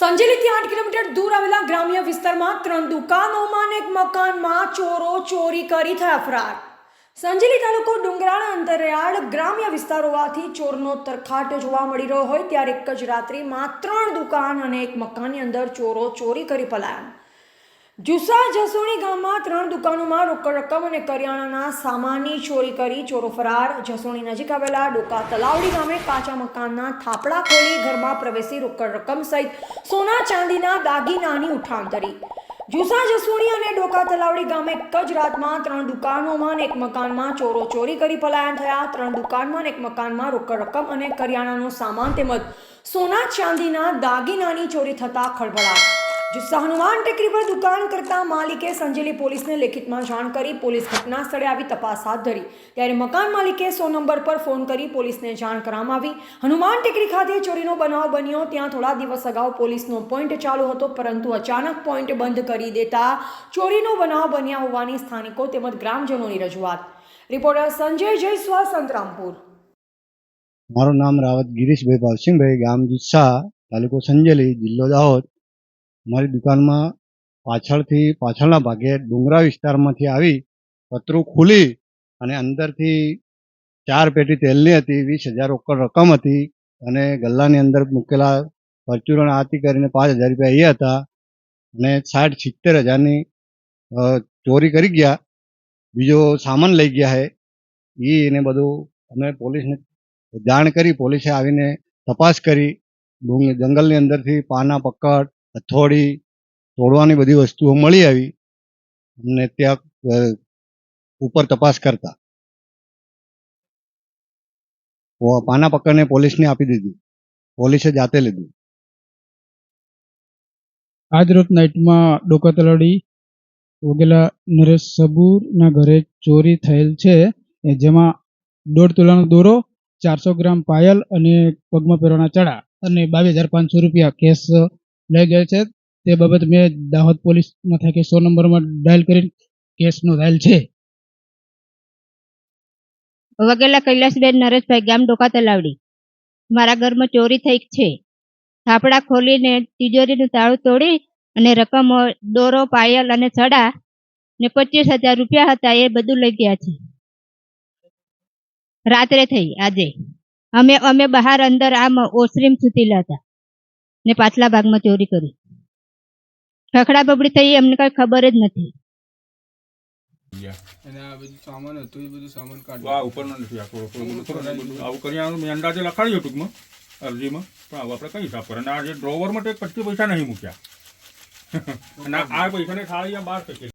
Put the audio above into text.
સંજેલીથી આઠ કિલોમીટર દૂર આવેલા ગ્રામ્ય વિસ્તારમાં ત્રણ દુકાનોમાં અને એક મકાનમાં ચોરો ચોરી કરી થયા ફરાર. સંજેલી તાલુકો ડુંગરાળ અંતરિયાળ ગ્રામ્ય વિસ્તાર હોવાથી ચોરનો તરખાટ જોવા મળી રહ્યો હોય, ત્યારે એક જ રાત્રિમાં ત્રણ દુકાન અને એક મકાનની અંદર ચોરો ચોરી કરી પલાયા જુસા જસોણી ગામમાં ત્રણ દુકાનોમાં રોકડ રકમ અને કરિયાણાના સામાનની ચોરી કરી ચોરો ફરાર. જસોણી નજીક આવેલા ડોકા તલાવડી ગામે કાચા મકાનના થાપડા ખોલી ઘરમાં પ્રવેશી રોકડ રકમ સહિત સોના ચાંદીના દાગીનાની ઉઠાણ કરી. જુસા જસોણી અને ડોકા તલાવડી ગામે એક જ રાતમાં ત્રણ દુકાનોમાં અને એક મકાનમાં ચોરો ચોરી કરી પલાયન થયા. ત્રણ દુકાનમાં અને એક મકાનમાં રોકડ રકમ અને કરિયાણાનો સામાન તેમજ સોના ચાંદીના દાગીનાની ચોરી થતા ખળભળાટ જુસ્સા હનુમાન ટેકરી પર દુકાન કરતા માલિકે સંજેલી પોલીસને લેખિતમાં જાણ કરી પોલીસ ઘટના સ્થળે આવી તપાસ હાથ ધરી. ત્યારે મકાન માલિકે સો નંબર પર ફોન કરી પોલીસને જાણ કરવામાં આવી. હનુમાન ટેકરી ખાતે ચોરીનો બનાવ બન્યો, ત્યાં થોડા દિવસ અગાઉ પોલીસનો પોઈન્ટ ચાલુ હતો, પરંતુ અચાનક પોઈન્ટ બંધ કરી દેતા ચોરીનો બનાવ બન્યા હોવાની સ્થાનિકો તેમજ ગ્રામજનોની રજૂઆત. રિપોર્ટર સંજય જયસ્વા, સંતરામપુર. મારું નામ રાવત ગિરીશભાઈ ભાવસિંહભાઈ ગામ જુસ્સા તાલુકો સંજેલી, જિલ્લો દાહોદ. મારી દુકાનમાં પાછળથી, પાછળના ભાગે ડુંગરા વિસ્તારમાંથી આવી પતરું ખુલી અને અંદરથી ચાર પેટી તેલની હતી, વીસ હજાર રોકડ રકમ હતી અને ગલ્લાની અંદર મૂકેલા પરચુરણ આરતી કરીને પાંચ હજાર રૂપિયા એ હતા અને સાઠ સિત્તેર હજારની ચોરી કરી ગયા. બીજો સામાન લઈ ગયા હે. એ એને બધું અમે પોલીસને જાણ કરી, પોલીસે આવીને તપાસ કરી. જંગલની અંદરથી પાના, પકડ હથોડી તોડવાની બધી વસ્તુઓ મળી આવી. અને ત્યાં ઉપર તપાસ કરતા. પાના પકડને પોલીસને આપી દીધું. પોલીસે જાતે લીધું. આજ રોજ નાઇટમાં ડોકા તલાડી વગેલા નરેશ સબુરના ઘરે ચોરી થયેલ છે જેમાં દોઢ તોલાનો દોરો, ચારસો ગ્રામ પાયલ અને પગમાં પહેરવાના ચડા અને બાવીસ હજાર પાંચસો રૂપિયા કેશ લઈ ગયેલ છે. તે બાબત મેં દાહોદ પોલીસ મથકે સો નંબરમાં ડાયલ કરી કેસ નોંધાયેલ છે. વગેલા કૈલાસબેન નરેશભાઈ ગામ ડોકા તલાવડી. મારા ઘરમાં ચોરી થઈ છે. થાપડા ખોલીને તિજોરીનું તાળું તોડી અને રકમ, દોરો, પાયલ અને સડા ને પચીસ હજાર રૂપિયા હતા એ બધું લઈ ગયા છે. રાત્રે થઈ, આજે. અમે અમે બહાર અંદર આમ ઓસરીમ સુતીલા હતા. ને પાછલા ભાગમાં ચોરી કરી. ખખડા બબડી થઈ એમને કઈ ખબર જ નથી. અને આ બધું સામાન હતું એ બધું સામાન આ કાઢ્યું ઉપરનો નથી આખો આવું કરી આનું મેં અંદાજે લખાડ્યું ટૂંકમાં અરજીમાં. પણ આવું આપણે કઈ હિસાબ કરે અને આ જે ડ્રોવરમાં તો પચીસ પૈસા નહીં મૂક્યા. અને આ પૈસાને ખાલી આ બાર ટકે